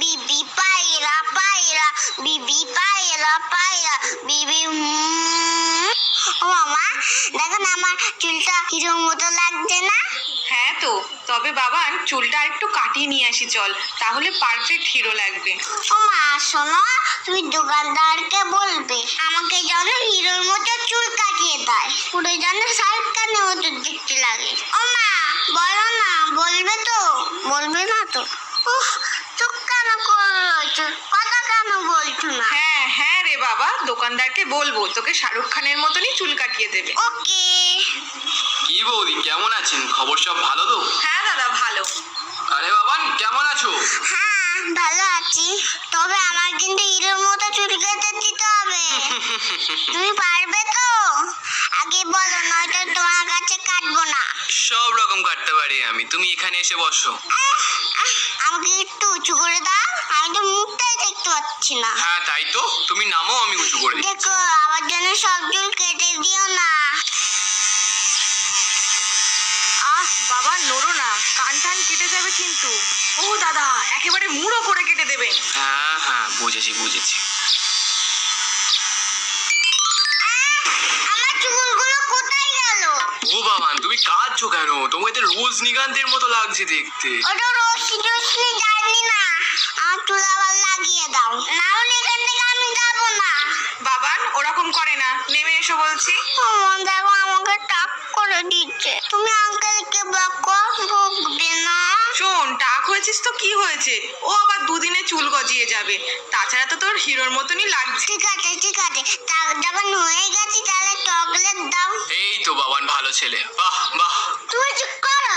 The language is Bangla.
বিবি পায়রা পায়রা বিবি পায়রা পায়রা বিবি। ও মামা দেখো না আমার চুলটা হিরোর মতো লাগছে না? হ্যাঁ তো তবে বাবার চুলটা একটু কাটিয়ে নিয়ে আসি চল। তাহলে পারফেক্ট হিরো লাগবে। ও মা শোনো তুমি দোকানদারকে বলবে আমাকে যেন হিরোর মতো চুল কাটিয়ে দেয় পুরো যেন শাহরুখ খানের মতো দেখতে লাগে ও মা বলো না বলবে তো বলবে না তো উফ চুপ কেন করছ কথা কেন বলছো না হ্যাঁ হ্যাঁ রে বাবা দোকানদারকে বলব তোকে শাহরুখ খানের মতনই চুল কাটিয়ে দেবে। ওকে। কি বৌদি কেমন আছেন? খবর সব ভালো তো? হ্যাঁ দাদা ভালো। আরে বাবান কেমন আছো? হ্যাঁ ভালো আছি। তবে আমার কিন্তু হিরোর মতো চুল কেটে দিতে হবে। তুমি পারবে তো? আগে বলো নয়তো তোমার কাছে কাটবো না। সব রকম কাটতে পারি আমি। তুমি এখানে এসে বসো। আহ, আহ, আমাকে একটু পাচ্ছি না হ্যাঁ তাই তো। তুমি নামো আমি উঁচু করে। দেখো আমার জন্য সব চুল কেটে দিও না। আহ বাবা নড়ো না। কান টান কেটে যাবে কিন্তু। ও দাদা একেবারে মুড়ো করে কেটে দেবেন হ্যাঁ হ্যাঁ বুঝেছি বুঝেছি। আমার চুলগুলো কোথায় গেল? ও বাবান তুমি কাঁদছো কেন? তোমাকে তো রোজ নিগান্তের মতো লাগছে দেখতে। ওটা রশ্মি টশ্মি যায়নি না। আমার চুল আবার লাগিয়ে দাও বলছি মন দেখো আমাকে টাক করে দিচ্ছে তুমি আঙ্কেলকে বকো বকবে না শোন টাক হয়েছিস তো কি হয়েছে? ও আবার দুদিনে চুল গজিয়ে যাবে। তাছাড়া তো তোর হিরোর মতনই লাগছে। ঠিক আছে ঠিক আছে টাক যখন হয়ে গেছি তাহলে চকলেট দাও। এই তো বাবান ভালো ছেলে। বাহ বাহ। তুমি চুপ করো।